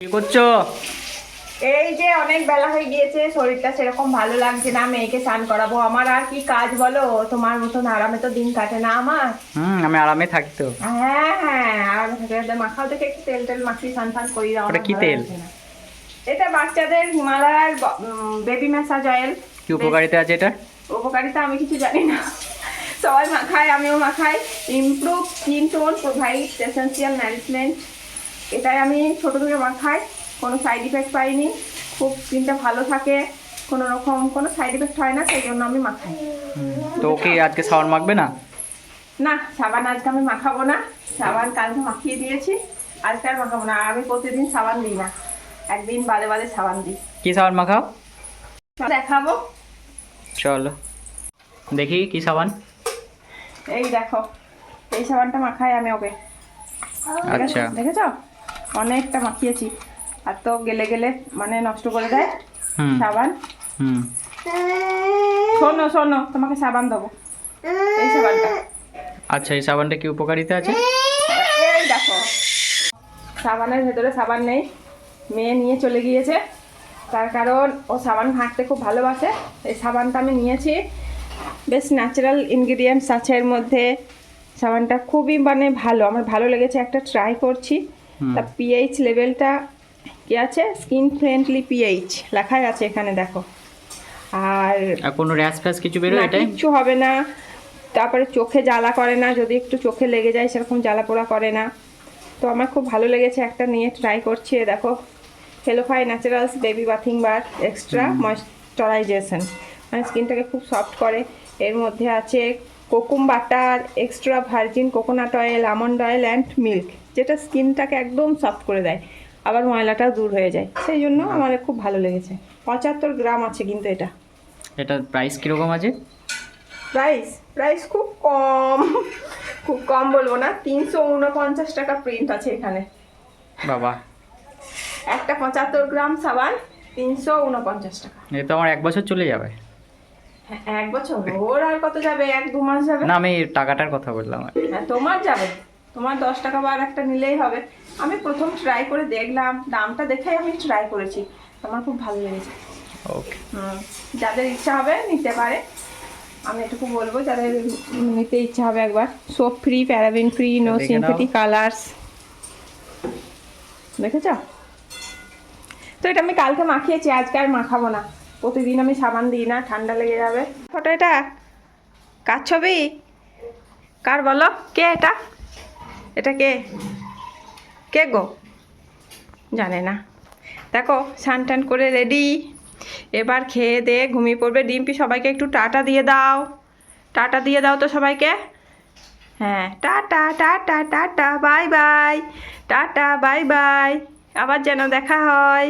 করছ? এই যে অনেক বেলা হয়ে গিয়েছে শরীরটা সেরকম ভালো লাগছে না মেয়েকে স্নান করাবো। আমার আর কি কাজ বলো? তোমার মতন আরামে তো দিন কাটে না আমার। হুম আমি আরামে থাকি তো। হ্যাঁ হ্যাঁ আরামে থাকে। এদের মাখাও দেখে একটু তেল তেল মাখিয়ে স্নান ফান করি দাও ওটা কি তেল? এটা বাচ্চাদের হিমালয়ার বেবি ম্যাসাজ অয়েল কি উপকারিতা আছে এটা? উপকারিতা আমি কিছু জানি না। সবাই মাখায় আমিও মাখাই। Improve skin tone provide essential management এটাই আমি ছোটো থেকে মাখাই কোনো সাইড ইফেক্ট পাইনি। খুব স্কিনটা ভালো থাকে কোনো রকম কোনো সাইড ইফেক্ট হয় না সেই জন্য আমি মাখাই। তো কি আজকে সাবান মাখবে না? না সাবান আজকে আমি মাখাবো না। সাবান কালকে মাখিয়ে দিয়েছি আজকে আর মাখাবো না। আমি প্রতিদিন সাবান দিই না। একদিন বাদে বাদে সাবান দিই। কি সাবান মাখাও? দেখাবো। চলো। দেখি কি সাবান এই দেখো এই সাবানটা মাখাই আমি ওকে। আচ্ছা। দেখেছ? অনেকটা মাখিয়েছি। আর তো গেলে গেলে মানে নষ্ট করে দেয় সাবান। শোনো শোনো তোমাকে সাবান দেবো। এই সাবানটা। আচ্ছা এই সাবানটা কি উপকারিতা আছে? এই দেখো। সাবানের ভেতরে সাবান নেই। মেয়ে নিয়ে চলে গিয়েছে। তার কারণ ও সাবান ঘাঁটতে খুব ভালোবাসে। এই সাবানটা আমি নিয়েছি। বেশ ন্যাচারাল ইনগ্রিডিয়েন্টস আছে এর মধ্যে। সাবানটা খুবই মানে ভালো। আমার ভালো লেগেছে। একটা ট্রাই করছি। তা পিএইচ লেভেলটা কি আছে? স্কিন ফ্রেন্ডলি পিএইচ লেখাই আছে এখানে দেখো। আর কোনো র্যাশ ফ্যাশ কিছু বেরো না, এটাই? কিচ্ছু হবে না। তারপরে চোখে জ্বালা করে না যদি একটু চোখে লেগে যায় সেরকম জ্বালা পোড়া করে না। তো আমার খুব ভালো লেগেছে একটা নিয়ে ট্রাই করছি দেখো। Healofy naturals baby bathing bar extra moisturisation মানে স্কিনটাকে খুব সফট করে। এর মধ্যে আছে kokum butter extra virgin coconut oil almond oil and milk যেটা স্কিনটাকে একদম সফট করে দেয় আবার ময়লাটাও দূর হয়ে যায়। সেই জন্য আমার খুব ভালো লেগেছে। পঁচাত্তর গ্রাম আছে কিন্তু এটা। এটার প্রাইস কীরকম আছে? প্রাইস প্রাইস খুব কম। খুব কম বলব না তিনশো উনপঞ্চাশ টাকা প্রিন্ট আছে এখানে। বাবা। একটা পঁচাত্তর গ্রাম সাবান তিনশো উনপঞ্চাশ টাকা। এ তো আমার এক বছর চলে যাবে। এক বছর? ওর আর কত যাবে? এক দু মাস যাবে? না আমি টাকাটার কথা বললাম হ্যাঁ তোমার যাবে। তোমার দশ টাকা বার একটা নিলেই হবে। আমি প্রথম ট্রাই করে দেখলাম। দামটা দেখেই আমি ট্রাই করেছি। আমার খুব ভালো লেগেছে। ওকে যাদের ইচ্ছা হবে নিতে পারে। আমি এটুকু বলব যাদের নিতে ইচ্ছা হবে একবার। Soap free paraben free no দেখে। সিনথেটিক কালার্স দেখেছ? তো এটা আমি কালকে মাখিয়েছি আজকে আর মাখাবো না। প্রতিদিন আমি সাবান দিই না, ঠান্ডা লেগে যাবে। ফটো এটা? কার ছবি? কার বলো? কে এটা? এটা কে? কে গো? জানে না। দেখো, স্নান টান করে রেডি এবার খেয়ে দে ঘুমিয়ে পড়বে। ডিম্পি সবাইকে একটু টাটা দিয়ে দাও। টাটা দিয়ে দাও তো সবাইকে। হ্যাঁ tata tata tata bye bye tata bye bye আবার যেন দেখা হয়।